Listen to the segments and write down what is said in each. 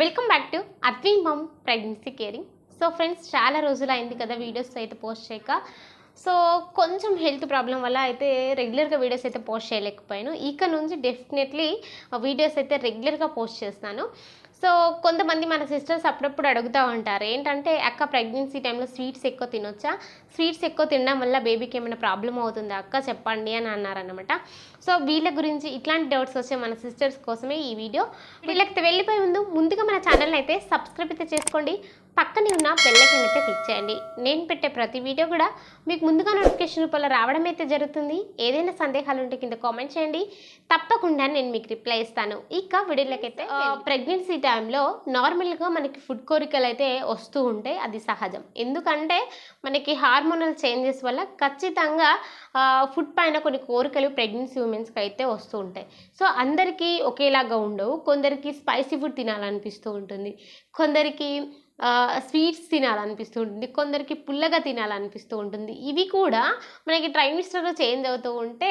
Welcome back to Advin mum pregnancy caring. So friends చాలా రోజులు అయింది కదా వీడియోస్ అయితే పోస్ట్ చేయక. సో కొంచెం హెల్త్ ప్రాబ్లం వల్ల అయితే రెగ్యులర్గా వీడియోస్ అయితే పోస్ట్ చేయలేకపోయాను. ఇక నుంచి డెఫినెట్లీ వీడియోస్ అయితే రెగ్యులర్గా పోస్ట్ చేస్తాను సో కొంతమంది మన సిస్టర్స్ అప్పుడప్పుడు అడుగుతూ ఉంటారు ఏంటంటే అక్క ప్రెగ్నెన్సీ టైంలో స్వీట్స్ ఎక్కువ తినొచ్చా? స్వీట్స్ ఎక్కువ తినడం వల్ల బేబీకి ఏమైనా ప్రాబ్లం అవుతుందా? అక్క చెప్పండి అని అన్నారనమాట సో వీళ్ళ గురించి ఇట్లాంటి డౌట్స్ వచ్చే మన సిస్టర్స్ కోసమే ఈ వీడియో. వీళ్ళకి వెళ్ళిపోయి ముందు ముందుగా మన ఛానల్ని అయితే సబ్స్క్రైబ్ అయితే చేసుకోండి. పక్కనే ఉన్న బెల్లైకన్ అయితే క్లిక్ చేయండి. నేను పెట్టే ప్రతి వీడియో కూడా మీకు ముందుగా నోటిఫికేషన్ రూపంలో రావడం అయితే జరుగుతుంది. ఏదైనా సందేహాలు ఉంటే కింద కామెంట్ చేయండి. తప్పకుండా నేను మీకు రిప్లై ఇస్తాను. ఇక వీడియోలకైతే ప్రెగ్నెన్సీ టైంలో నార్మల్గా మనకి ఫుడ్ కోరికలు అయితే వస్తూ ఉంటాయి అది సహజం. ఎందుకంటే మనకి హార్మోనల్ చేంజెస్ వల్ల ఖచ్చితంగా ఫుడ్ పైన కొన్ని కోరికలు ప్రెగ్నెన్సీ ఉమెన్స్కి అయితే వస్తూ ఉంటాయి. సో అందరికీ ఒకేలాగా ఉండవు. కొందరికి స్పైసీ ఫుడ్ తినాలనిపిస్తూ ఉంటుంది. కొందరికి స్వీట్స్ తినాలనిపిస్తూ ఉంటుంది కొందరికి పుల్లగా తినాలనిపిస్తూ ఉంటుంది. ఇవి కూడా మనకి ట్రైమిస్టర్లో చేంజ్ అవుతూ ఉంటే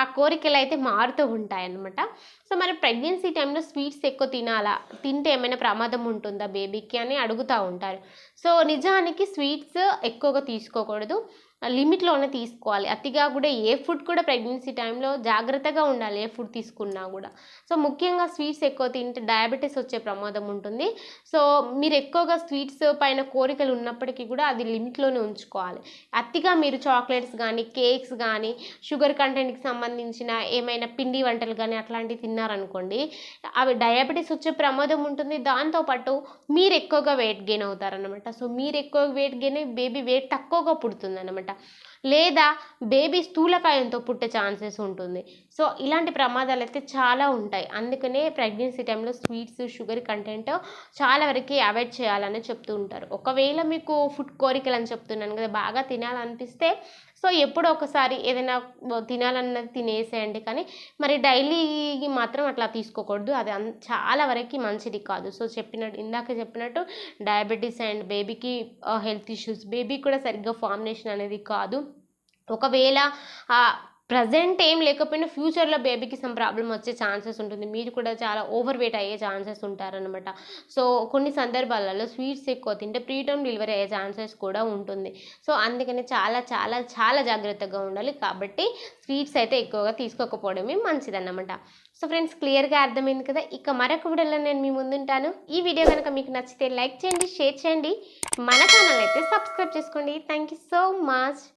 ఆ కోరికలు అయితే మారుతూ ఉంటాయి అన్నమాట సో మరి ప్రెగ్నెన్సీ టైంలో స్వీట్స్ ఎక్కువ తినాలా? తింటే ఏమైనా ప్రమాదం ఉంటుందా బేబీకి అని అడుగుతూ ఉంటారు. సో నిజానికి స్వీట్స్ ఎక్కువగా తీసుకోకూడదు. లిమిట్లోనే తీసుకోవాలి. అతిగా కూడా ఏ ఫుడ్ కూడా ప్రెగ్నెన్సీ టైంలో జాగ్రత్తగా ఉండాలి ఏ ఫుడ్ తీసుకున్నా కూడా. సో ముఖ్యంగా స్వీట్స్ ఎక్కువ తింటే డయాబెటీస్ వచ్చే ప్రమాదం ఉంటుంది. సో మీరు ఎక్కువగా స్వీట్స్ పైన కోరికలు ఉన్నప్పటికీ కూడా అది లిమిట్లోనే ఉంచుకోవాలి. అతిగా మీరు చాక్లెట్స్ కానీ కేక్స్ కానీ షుగర్ కంటెంట్కి సంబంధించిన ఏమైనా పిండి వంటలు కానీ అట్లాంటివి తిన్నారనుకోండి అవి డయాబెటీస్ వచ్చే ప్రమాదం ఉంటుంది. దాంతోపాటు మీరు ఎక్కువగా వెయిట్ గెయిన్ అవుతారనమాట సో మీరు ఎక్కువ వెయిట్ గెయిన్ బేబీ వెయిట్ తక్కువగా పుడుతుంది అనమాట అనమాట లేదా బేబీ స్థూలకాయంతో పుట్టే ఛాన్సెస్ ఉంటుంది. సో ఇలాంటి ప్రమాదాలు అయితే చాలా ఉంటాయి. అందుకనే ప్రెగ్నెన్సీ టైంలో స్వీట్స్ షుగర్ కంటెంట్ చాలా వరకు అవాయిడ్ చేయాలని చెప్తూ ఉంటారు. ఒకవేళ మీకు ఫుడ్ కోరికలు అని చెప్తున్నాను కదా బాగా తినాలనిపిస్తే సో ఎప్పుడో ఒకసారి ఏదైనా తినాలన్నది తినేసేయండి. కానీ మరి డైలీ మాత్రం అట్లా తీసుకోకూడదు. అది అన్ చాలా వరకు మంచిది కాదు. సో చెప్పినట్టు ఇందాక చెప్పినట్టు డయాబెటీస్ అండ్ బేబీకి హెల్త్ ఇష్యూస్ బేబీ కూడా సరిగ్గా ఫార్మినేషన్ అనేది కాదు. ఒకవేళ ప్రజెంట్ ఏం లేకపోయినా ఫ్యూచర్లో బేబీకి సమ్ ప్రాబ్లం వచ్చే ఛాన్సెస్ ఉంటుంది. మీరు కూడా చాలా ఓవర్ వెయిట్ అయ్యే ఛాన్సెస్ ఉంటారనమాట సో కొన్ని సందర్భాలలో స్వీట్స్ ఎక్కువ తింటే ప్రీటర్మ్ డెలివరీ అయ్యే ఛాన్సెస్ కూడా ఉంటుంది. సో అందుకని చాలా చాలా చాలా జాగ్రత్తగా ఉండాలి. కాబట్టి స్వీట్స్ అయితే ఎక్కువగా తీసుకోకపోవడమే మంచిదన్నమాట. సో ఫ్రెండ్స్ క్లియర్గా అర్థమైంది కదా? ఇక మరొక వీడియోలో నేను మీ ముందుంటాను ఈ వీడియో కనుక మీకు నచ్చితే లైక్ చేయండి షేర్ చేయండి. మన ఛానల్ అయితే సబ్స్క్రైబ్ చేసుకోండి. Thank you so much